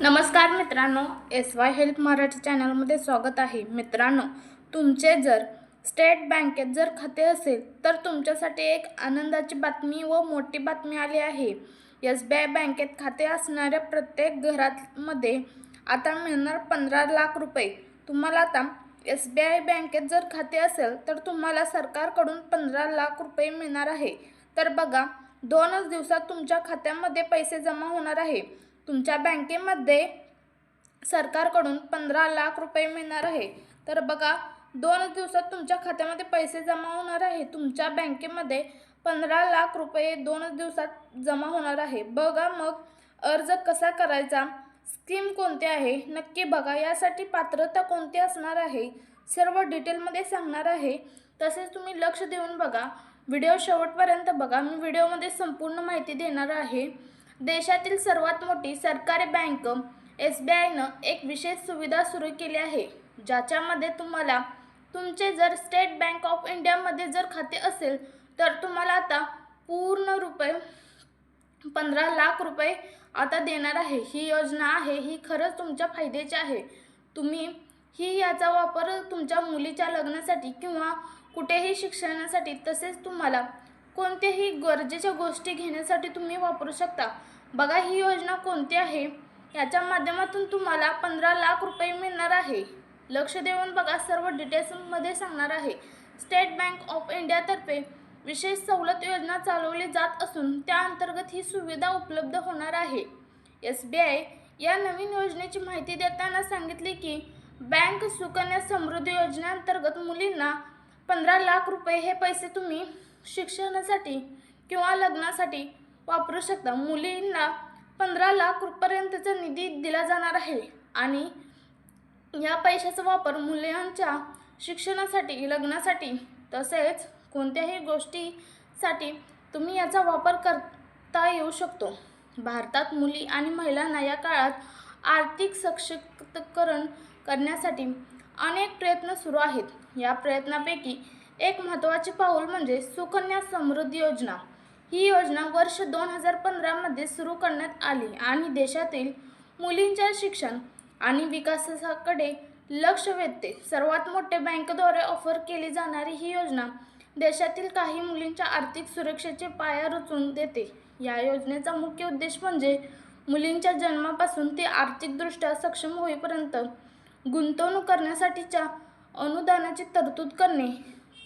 नमस्कार मित्रांनो S Y help Marathi चॅनलमध्ये स्वागत आहे. मित्रांनो तुमचे जर स्टेट बँकेत जर खाते असेल तर तुमच्यासाठी एक आनंदाची बातमी व मोठी बातमी आली आहे. एस बी आय बँकेत खाते असणाऱ्या प्रत्येक घरामध्ये आता मिळणार पंधरा लाख रुपये. तुम्हाला आता एस बी आय बँकेत जर खाते असेल तर तुम्हाला सरकारकडून पंधरा लाख रुपये मिळणार आहे. तर बघा दोनच दिवसात तुमच्या खात्यामध्ये पैसे जमा होणार आहे. तुमच्या बँकेमध्ये सरकारकडून पंधरा लाख रुपये मिळणार आहे. तर बघा दोन दिवसात तुमच्या खात्यामध्ये पैसे जमा होणार आहे. तुमच्या बँकेमध्ये पंधरा लाख रुपये दोन दिवसात जमा होणार आहे. बघा मग अर्ज कसा करायचा? स्कीम कोणती आहे? नक्की बघा. यासाठी पात्रता कोणती असणार आहे? सर्व डिटेलमध्ये सांगणार आहे. तसेच तुम्ही लक्ष देऊन बघा. व्हिडिओ शेवटपर्यंत बघा. मी व्हिडिओमध्ये संपूर्ण माहिती देणार आहे. देशातील सर्वात मोठी सरकारी बँक एस बी आयनं एक विशेष सुविधा सुरू केली आहे ज्याच्यामध्ये तुम्हाला तुमचे जर स्टेट बँक ऑफ इंडियामध्ये जर खाते असेल तर तुम्हाला आता पूर्ण रुपये पंधरा लाख रुपये आता देणार आहे. ही योजना आहे ही खरंच तुमच्या फायद्याची आहे. तुम्ही ही याचा वापर तुमच्या मुलीच्या लग्नासाठी किंवा कुठेही शिक्षणासाठी तसेच तुम्हाला कोणत्याही गरजेच्या गोष्टी घेण्यासाठी तुम्ही वापरू शकता. बघा ही योजना कोणती आहे? याच्या माध्यमातून तुम्हाला पंधरा लाख रुपये मिळणार आहे. लक्ष देऊन बघा सर्व डिटेल्समध्ये सांगणार आहे. स्टेट बँक ऑफ इंडियातर्फे विशेष सवलत योजना चालवली जात असून त्या अंतर्गत ही सुविधा उपलब्ध होणार आहे. एस बी आय या नवीन योजनेची माहिती देताना सांगितले की बँक सुकन्या समृद्धी योजनेअंतर्गत मुलींना पंधरा लाख रुपये हे पैसे तुम्ही शिक्षणासाठी किंवा लग्नासाठी वापरू शकता. मुलींना पंधरा लाख रुपयापर्यंतचा निधी दिला जाणार आहे आणि या पैशाचा वापर मुलांच्या शिक्षणासाठी लग्नासाठी तसेच कोणत्याही गोष्टीसाठी तुम्ही याचा वापर करता येऊ शकतो. भारतात मुली आणि महिलांना या काळात आर्थिक सशक्तकरण करण्यासाठी अनेक प्रयत्न सुरू आहेत. या प्रयत्नापैकी एक महत्त्वाचे पाऊल म्हणजे सुकन्या समृद्धी योजना. ही योजना वर्ष दोन हजार पंधरामध्ये सुरू करण्यात आली आणि देशातील मुलींच्या शिक्षण आणि विकासाकडे लक्ष वेधते. सर्वात मोठे बँकेद्वारे ऑफर केली जाणारी ही योजना देशातील काही मुलींच्या आर्थिक सुरक्षेचे पाया रचून देते. या योजनेचा मुख्य उद्देश म्हणजे मुलींच्या जन्मापासून ते आर्थिकदृष्ट्या सक्षम होईपर्यंत गुंतवणूक करण्यासाठीच्या अनुदानाची तरतूद करणे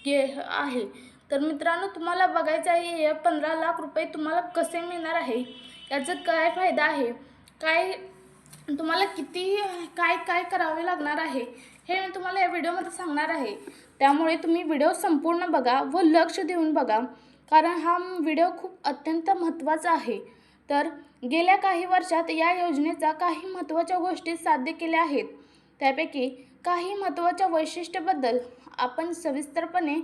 हे आहे. तर मित्रांनो तुम्हाला बघायचं आहे हे पंधरा लाख रुपये तुम्हाला कसे मिळणार आहे? याचा काय फायदा आहे? काय तुम्हाला किती काय काय करावे लागणार आहे? हे मी तुम्हाला या व्हिडिओमध्ये सांगणार आहे. त्यामुळे तुम्ही व्हिडिओ संपूर्ण बघा व लक्ष देऊन बघा. कारण हा व्हिडिओ खूप अत्यंत महत्त्वाचा आहे. तर गेल्या काही वर्षात या योजनेचा काही महत्त्वाच्या गोष्टी साध्य केल्या आहेत. त्यापैकी काही महत्त्वाच्या वैशिष्ट्याबद्दल आपण सविस्तरपणे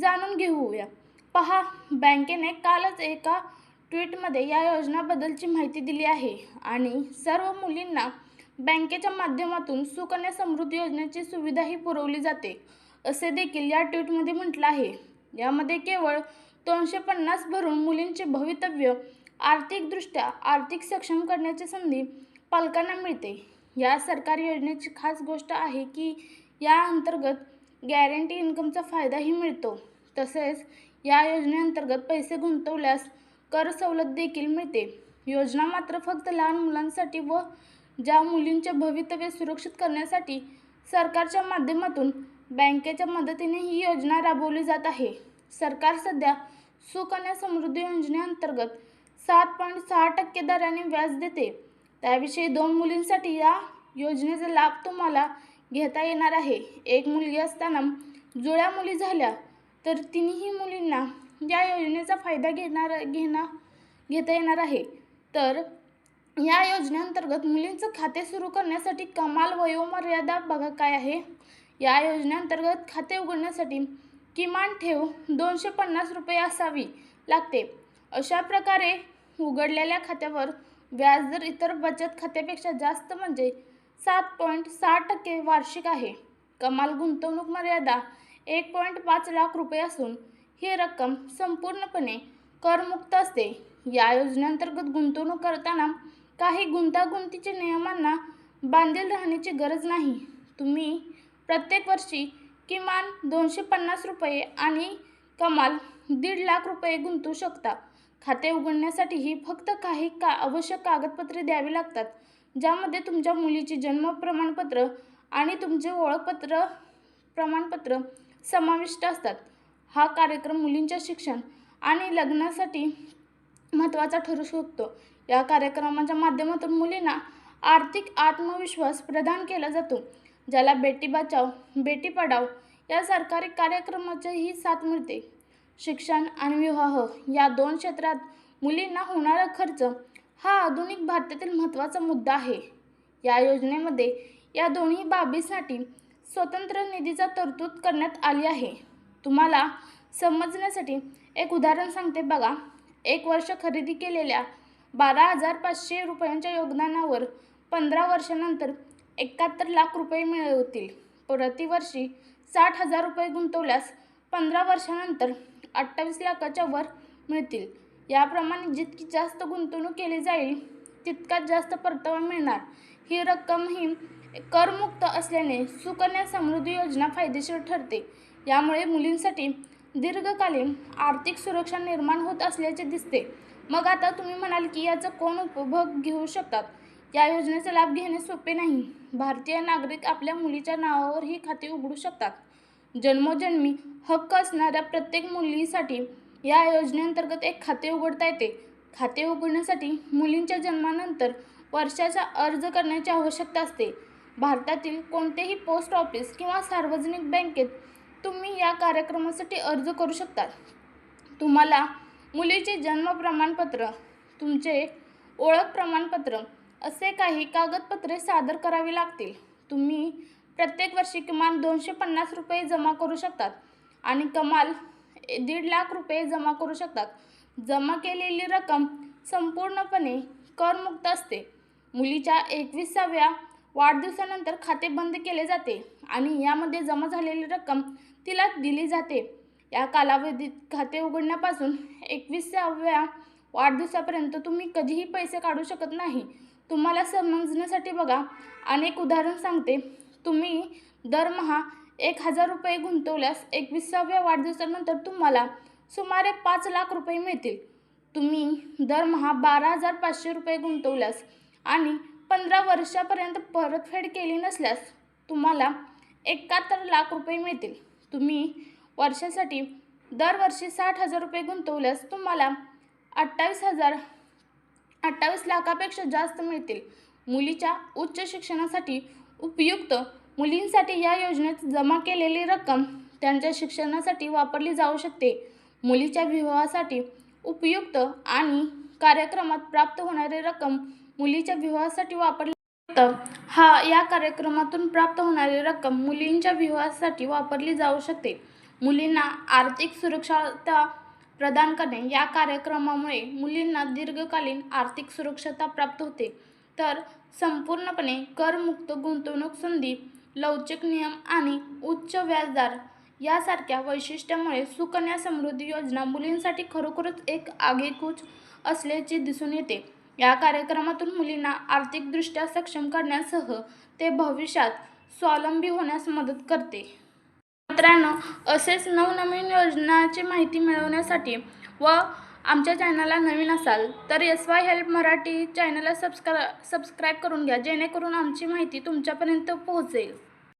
जाणून घेऊया. पहा बँकेने कालच एका ट्विटमध्ये या योजनाबद्दलची माहिती दिली आहे आणि सर्व मुलींना बँकेच्या माध्यमातून सुकन्या समृद्धी योजनेची सुविधाही पुरवली जाते असे देखील या ट्विटमध्ये म्हटलं आहे. यामध्ये केवळ दोनशे पन्नास भरून मुलींचे भवितव्य आर्थिकदृष्ट्या आर्थिक सक्षम करण्याची संधी पालकांना मिळते. या सरकारी योजनेची खास गोष्ट आहे की या अंतर्गत गॅरंटी इन्कमचा फायदाही मिळतो. तसेच या योजनेअंतर्गत पैसे गुंतवल्यास कर सवलत देखील मिळते. योजना मात्र फक्त लहान मुलांसाठी व ज्या मुलींचे भवितव्य सुरक्षित करण्यासाठी सरकारच्या माध्यमातून बँकेच्या मदतीने ही योजना राबवली जात आहे. सरकार सध्या सुकन्या समृद्धी योजनेअंतर्गत सात पॉईंट सहा टक्के दराने व्याज देते. त्याविषयी दोन मुलींसाठी या योजनेचा लाभ तुम्हाला घेता येणार आहे. एक मुलगी असताना जुळ्या मुली झाल्या तर तिन्ही मुलींना या योजनेचा फायदा घेणार घेणार घेता येणार आहे. तर या योजनेअंतर्गत मुलींचं खाते सुरू करण्यासाठी कमाल वयोमर्यादा बघा काय आहे. या योजनेअंतर्गत खाते उघडण्यासाठी किमान ठेव दोनशे पन्नास रुपये असावी लागते. अशा प्रकारे उघडलेल्या खात्यावर व्याजदर इतर बचत खात्यापेक्षा जास्त म्हणजे सात पॉईंट सहा टक्के वार्षिक आहे. कमाल गुंतवणूक मर्यादा एक पॉईंट पाच लाख रुपये असून ही रक्कम संपूर्णपणे करमुक्त असते. या योजनेअंतर्गत गुंतवणूक करताना काही गुंतागुंतीच्या नियमांना बांधील राहण्याची गरज नाही. तुम्ही प्रत्येक वर्षी किमान दोनशे पन्नास रुपये आणि कमाल दीड लाख रुपये गुंतवू शकता. खाते उघडण्यासाठीही फक्त काही का आवश्यक कागदपत्रे द्यावी लागतात. ज्यामध्ये तुमच्या मुलीचे जन्म प्रमाणपत्र आणि तुमचे ओळखपत्र प्रमाणपत्र समाविष्ट असतात. हा कार्यक्रम मुलींच्या शिक्षण आणि लग्नासाठी महत्त्वाचा ठरू शकतो. या कार्यक्रमाच्या माध्यमातून मुलींना आर्थिक आत्मविश्वास प्रदान केला जातो ज्याला बेटी बचाव बेटी पढाव या सरकारी कार्यक्रमाचीही साथ मिळते. शिक्षण आणि विवाह या दोन क्षेत्रात मुलींना होणारा खर्च हा आधुनिक भारतातील महत्त्वाचा मुद्दा आहे. या योजनेमध्ये या दोन्ही बाबीसाठी स्वतंत्र निधीचा तरतूद करण्यात आली आहे. तुम्हाला समजण्यासाठी एक उदाहरण सांगते बघा. एक वर्ष खरेदी केलेल्या बारा हजार पाचशे रुपयांच्या योगदानावर पंधरा वर्षानंतर एकाहत्तर लाख रुपये मिळवतील प्रतिवर्षी साठ हजार रुपये गुंतवल्यास पंधरा वर्षानंतर अठ्ठावीस लाखाच्या वर मिळतील. याप्रमाणे जितकी जास्त गुंतवणूक केली जाईल तितकाच जास्त परतावा मिळणार. ही रक्कम ही करमुक्त असल्याने सुकन्या समृद्धी योजना फायदेशीर ठरते. यामुळे मुलींसाठी दीर्घकालीन आर्थिक सुरक्षा निर्माण होत असल्याचे दिसते. मग आता तुम्ही म्हणाल की याचा कोण उपभोग घेऊ शकतात? या योजनेचा लाभ घेणे सोपे नाही. भारतीय नागरिक आपल्या मुलीच्या नावावर ही खाते उघडू शकतात. जन्मोजन्मी हक्क असणाऱ्या प्रत्येक मुलीसाठी या योजनेअंतर्गत एक खाते उघडता येते. खाते उघडण्यासाठी मुलींच्या जन्मानंतर वर्षाचा अर्ज करण्याची आवश्यकता असते. भारतातील कोणतेही पोस्ट ऑफिस किंवा सार्वजनिक बँकेत तुम्ही या कार्यक्रमासाठी अर्ज करू शकता. तुम्हाला मुलीचे जन्म प्रमाणपत्र तुमचे ओळख प्रमाणपत्र असे काही कागदपत्रे सादर करावी लागतील. तुम्ही प्रत्येक वर्षी किमान दोनशे पन्नास रुपये जमा करू शकतात आणि कमाल दीड लाख रुपये जमा करू शकतात. जमा केलेली रक्कम संपूर्णपणे करमुक्त असते. मुलीच्या एकविसाव्या वाढदिवसानंतर खाते बंद केले जाते आणि यामध्ये जमा झालेली रक्कम तिला दिली जाते. या कालावधीत खाते उघडण्यापासून एकविसाव्या वाढदिवसापर्यंत तुम्ही कधीही पैसे काढू शकत नाही. तुम्हाला समजण्यासाठी बघा. अनेक उदाहरण सांगते. तुम्ही दरमहा एक हजार रुपये गुंतवल्यास एकविसाव्या वाढदिवसानंतर तुम्हाला सुमारे पाच लाख रुपये मिळतील. तुम्ही दरमहा बारा हजार पाचशे रुपये गुंतवल्यास आणि पंधरा वर्षापर्यंत परतफेड केली नसल्यास तुम्हाला एकाहत्तर लाख रुपये मिळतील. तुम्ही वर्षासाठी दरवर्षी साठ हजार रुपये गुंतवल्यास तुम्हाला अठ्ठावीस हजार अठ्ठावीस लाखापेक्षा जास्त मिळतील. मुलीच्या उच्च शिक्षणासाठी उपयुक्त मुलींसाठी या योजनेत जमा केलेली रक्कम त्यांच्या शिक्षणासाठी वापरली जाऊ शकते. मुलीच्या विवाहासाठी उपयुक्त आणि कार्यक्रमात प्राप्त होणारी रक्कम मुलीच्या विवाहासाठी वापरली तर हा या कार्यक्रमातून प्राप्त होणारी रक्कम मुलींच्या विवाहासाठी वापरली जाऊ शकते. मुलींना आर्थिक सुरक्षता प्रदान करणे या कार्यक्रमामुळे मुलींना दीर्घकालीन आर्थिक सुरक्षता प्राप्त होते. तर संपूर्णपणे करमुक्त गुंतवणूक संधी लवचिक नियम आणि उच्च व्याजदर यासारख्या वैशिष्ट्यामुळे सुकन्या समृद्धी योजना मुलींसाठी खरोखरच एक आगेकूच असल्याचे दिसून येते. या कार्यक्रमातून मुलींना आर्थिकदृष्ट्या सक्षम करण्यासह ते भविष्यात स्वावलंबी होण्यास मदत करते. मित्रांनो असेच नवनवीन योजनाची माहिती मिळवण्यासाठी व आमच्या चॅनलला नवीन असाल तर एस वाय हेल्प मराठी चॅनलला सबस्क्रा सबस्क्राईब करून घ्या जेणेकरून आमची माहिती तुमच्यापर्यंत पोहोचेल.